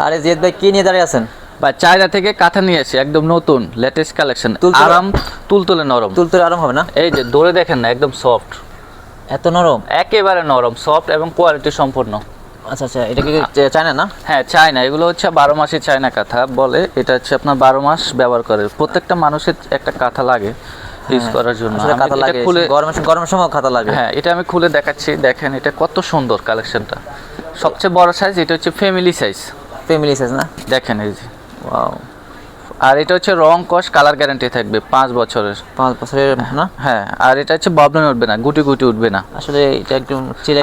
আরে জিয়াদ ভাই কি নিয়ে দাঁড়িয়ে আছেন? বা চায়না থেকে কাঁথা নিয়ে এসে একদম নতুন লেটেস্ট কালেকশন আরাম তুলতুলে নরম। তুলতুলে আরাম হবে না? এই যে ধরে দেখেন না একদম সফট এত নরম? একেবারে নরম সফট এবং কোয়ালিটি সম্পূর্ণ। আচ্ছা আচ্ছা এটা কি চায়না না? হ্যাঁ চায়না এগুলো হচ্ছে বারো মাসের চায়না কাঁথা বলে এটা হচ্ছে আপনার বারো মাস ব্যবহার করে। প্রত্যেকটা মানুষের একটা কাঁথা লাগে ইউজ করার জন্য। কাঁথা লাগে খুলে গরমের গরমের সময় খাতা লাগে। হ্যাঁ এটা আমি খুলে দেখাচ্ছি দেখেন এটা কত সুন্দর কালেকশনটা সবচেয়ে বড় সাইজ এটা হচ্ছে ফ্যামিলি সাইজ ফ্যামিলি সাইজ না? দেখেন এই যে। ওয়াও আর এটা হচ্ছে রং কস কালার গ্যারান্টি থাকবে পাঁচ বছরের। পাঁচ বছরের না? হ্যাঁ আর এটা হচ্ছে ববলেন উঠবে না গুটি গুটি উঠবে না। আসলে এটা একদম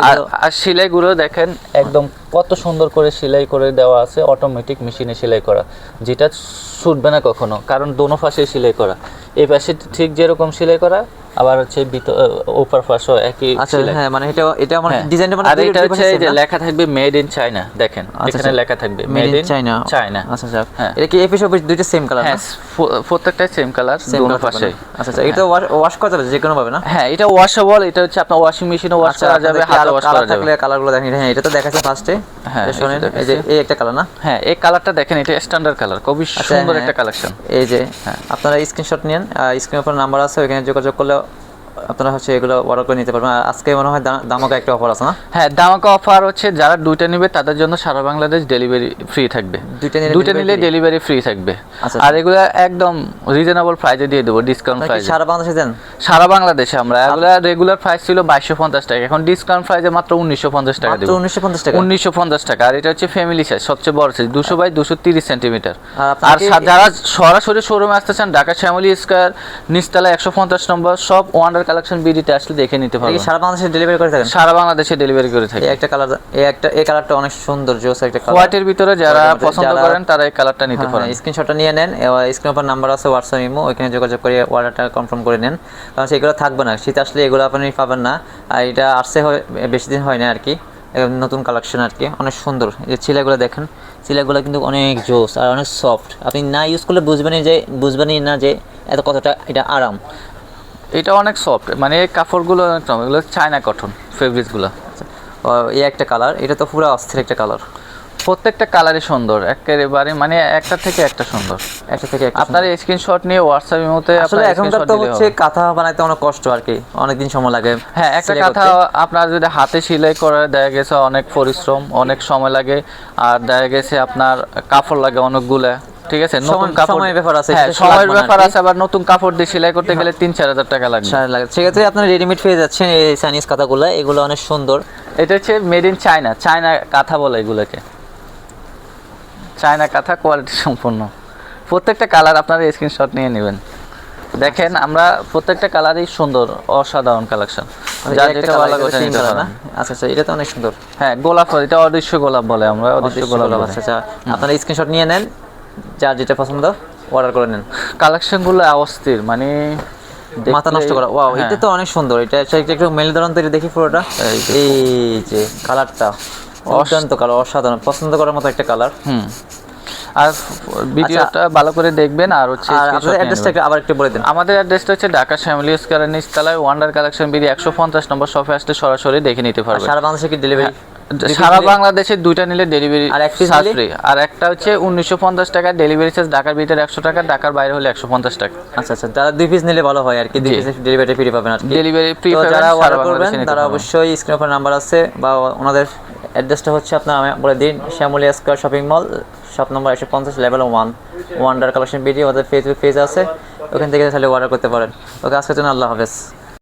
আর আর সেলাইগুলো দেখেন একদম কত সুন্দর করে সেলাই করে দেওয়া আছে অটোমেটিক মেশিনে সেলাই করা। যেটা ছুটবে না কখনো কারণ দোনো পাশে সেলাই করা। এই পাশে ঠিক যেরকম সেলাই করা আবার হচ্ছে উপর পাশেও একই আচ্ছা হ্যাঁ মানে এটা এটা মানে হ্যাঁ। ডিজাইনটা মানে আর এটা হচ্ছে যে লেখা থাকবে মেড ইন চায়না দেখেন আচ্ছা, এখানে আচ্ছা। লেখা থাকবে মেড ইন চায়না চায়না আচ্ছা আচ্ছা। হ্যাঁ। এটা কি এপিস অফিস দুইটা সেম কালার হ্যাঁ প্রত্যেকটাই সেম কালার দোনো পাশে আচ্ছা আচ্ছা এটা ওয়াশ করা যাবে যে কোনো ভাবে না? হ্যাঁ এটা ওয়াশেবল এটা হচ্ছে আপনার ওয়াশিং মেশিনে ওয়াশ করা যাবে হাতে ওয়াশ করা যাবে। থাকলে কালারগুলো দেখেন। হ্যাঁ এটা তো দেখাচ্ছে ফার্স্টে হ্যাঁ, হ্যাঁ এই যে এই একটা কালার না? হ্যাঁ এই কালারটা দেখেন এটা স্ট্যান্ডার্ড কালার খুবই সুন্দর হ্যাঁ। একটা কালেকশন এই যে আপনারা স্ক্রিনশট নিন স্ক্রিনের উপর নাম্বার আছে ওখানে যোগাযোগ করলে আপনারা হচ্ছে এগুলো অর্ডার করে নিতে পারবেন। আজকে মনে হয় দামাকা একটা অফার আছে না? হ্যাঁ দামাকা অফার হচ্ছে যারা দুইটা নেবে তাদের জন্য সারা বাংলাদেশ ডেলিভারি ফ্রি থাকবে। দুইটা নিলে ডেলিভারি ফ্রি থাকবে। আচ্ছা, আর এগুলো একদম রিজনেবল প্রাইসে দিয়ে দেবো ডিসকাউন্ট প্রাইসে সারা বাংলাদেশে দেন? সারা বাংলাদেশে আমরা। এগুলো রেগুলার প্রাইস ছিল বাইশশো পঞ্চাশ টাকা এখন ডিসকাউন্ট প্রাইসে মাত্র উনিশশো পঞ্চাশ টাকা দেবো। উনিশশো পঞ্চাশ টাকা? উনিশশো পঞ্চাশ টাকা আর এটা হচ্ছে ফ্যামিলি সাইজ সবচেয়ে বড় সাইজ দুশো বাই দুশো তিরিশ সেন্টিমিটার আর যারা সরাসরি শোরুমে আসতে চান ঢাকা শ্যামলী স্কোয়ার নিচতলা একশো পঞ্চাশ নম্বর সব ওয়ান্ডার কালেকশন বিডিতে আসলে দেখে নিতে পারবেন। সারা বাংলাদেশে ডেলিভারি করে থাকেন? সারা বাংলাদেশে ডেলিভারি করে থাকে। এই একটা কালার এই একটা এই কালারটা অনেক সুন্দর জোস একটা কালার হোয়াইটের ভিতরে যারা পছন্দ করেন তারা এই কালারটা নিতে পারেন। স্ক্রিনশটটা নিয়ে নেন স্ক্রিন উপর নাম্বার আছে হোয়াটসঅ্যাপ ইমো ওইখানে যোগাযোগ করে অর্ডারটা কনফার্ম করে নেন। কারণ সেগুলো থাকবে না শীত আসলে এগুলো আপনি পাবেন না। আর এটা আসছে হয় বেশি দিন হয় না আর কি। নতুন কালেকশন আর কি অনেক সুন্দর। এই যে চিলাগুলো দেখেন চিলাগুলো কিন্তু অনেক জোস আর অনেক সফট আপনি না ইউজ করলে বুঝবেনই যে বুঝবেনই না যে এত কতটা এটা আরাম। এটা অনেক সফট মানে কাপড়গুলো অনেক নরম। এগুলো চায়না কটন ফেব্রিক্সগুলো আচ্ছা, এই একটা কালার এটা তো পুরো অস্থির একটা কালার প্রত্যেকটা কালারই সুন্দর একেবারে মানে একটা থেকে একটা সুন্দর। একটা থেকে আপনার স্ক্রিনশট নিয়ে হোয়াটসঅ্যাপের মধ্যে আসলে এখনকার তো হচ্ছে কাঁথা বানাইতে অনেক কষ্ট আর কি অনেকদিন সময় লাগে হ্যাঁ একটা কাঁথা আপনার যদি হাতে সেলাই করে দেখা গেছে অনেক পরিশ্রম অনেক সময় লাগে আর দেখা গেছে আপনার কাপড় লাগে অনেকগুলা। ঠিক আছে নতুন কাপড় ব্যাপার আছে, হ্যাঁ সময়ের ব্যাপার আছে আবার নতুন কাপড় দিয়ে সেলাই করতে গেলে তিন চার হাজার টাকা লাগবে। লাগে সেক্ষেত্রে আপনার রেডিমেড পেয়ে যাচ্ছেন এই চাইনিজ কাঁথাগুলো এগুলো অনেক সুন্দর। এটা হচ্ছে মেড ইন চায়না চায়না কাঁথা বলে এগুলোকে। চায়না কাঁথা কোয়ালিটি সম্পন্ন প্রত্যেকটা কালার আপনারা স্ক্রিনশট নিয়ে নেবেন। দেখেন আমরা প্রত্যেকটা কালারই সুন্দর অসাধারণ কালেকশন যা যেটা ভালো লাগে নিতে পারেন। আচ্ছা আচ্ছা এটা তো অনেক সুন্দর। হ্যাঁ গোলাপ এটা অদৃশ্য গোলাপ বলে আমরা অদৃশ্য গোলাপ। আচ্ছা। আচ্ছা আপনারা স্ক্রিনশট নিয়ে নেন যার যেটা পছন্দ অর্ডার করে নেন। কালেকশনগুলো অস্থির মানে মাথা নষ্ট করা। ওয়াও হ্যাঁ। এটা তো অনেক সুন্দর। এটা একটা- মেল ধরন তৈরি দেখি পুরোটা। এই যে কালারটা অত্যন্ত কালার অসাধারণ। পছন্দ করার মতো একটা কালার হুম। আর ভিডিওটা ভালো করে দেখবেন আর হচ্ছে আপনাদের অ্যাড্রেসটা। আবার একটু বলে দিন। আমাদের অ্যাড্রেসটা হচ্ছে ঢাকা শ্যামলী স্কোয়ারের নিচতলায় ওয়ান্ডার কালেকশন বিডি একশো পঞ্চাশ নম্বর শপে আসলে সরাসরি দেখে নিতে পারবেন। সারা বাংলাদেশে কি ডেলিভারি সারা বাংলাদেশে দুইটা নিলে ডেলিভারি চার্জ ফ্রি আর একটা হচ্ছে উনিশশো পঞ্চাশ টাকা ডেলিভারি চার্জ ঢাকার ভিতরে একশো টাকা ঢাকার বাইরে হলে একশো পঞ্চাশ টাকা। আচ্ছা আচ্ছা তারা দুই পিস নিলে ভালো হয় আর কি দুই পিস ডেলিভারি ফ্রি পাবেন আর ডেলিভারি ফ্রি যারা অর্ডার করবেন তারা অবশ্যই স্ক্রিন উপর নাম্বার আছে বা ওনাদের অ্যাড্রেসটা হচ্ছে আপনার আমি বলে দিন Shyamoli square shopping mall shop number একশো পঞ্চাশ level one wonder collection video ওদের ফেসবুক পেজ আছে ওখান থেকে তাহলে অর্ডার করতে পারেন। ওকে আজকের জন্য আল্লাহ হাফেজ।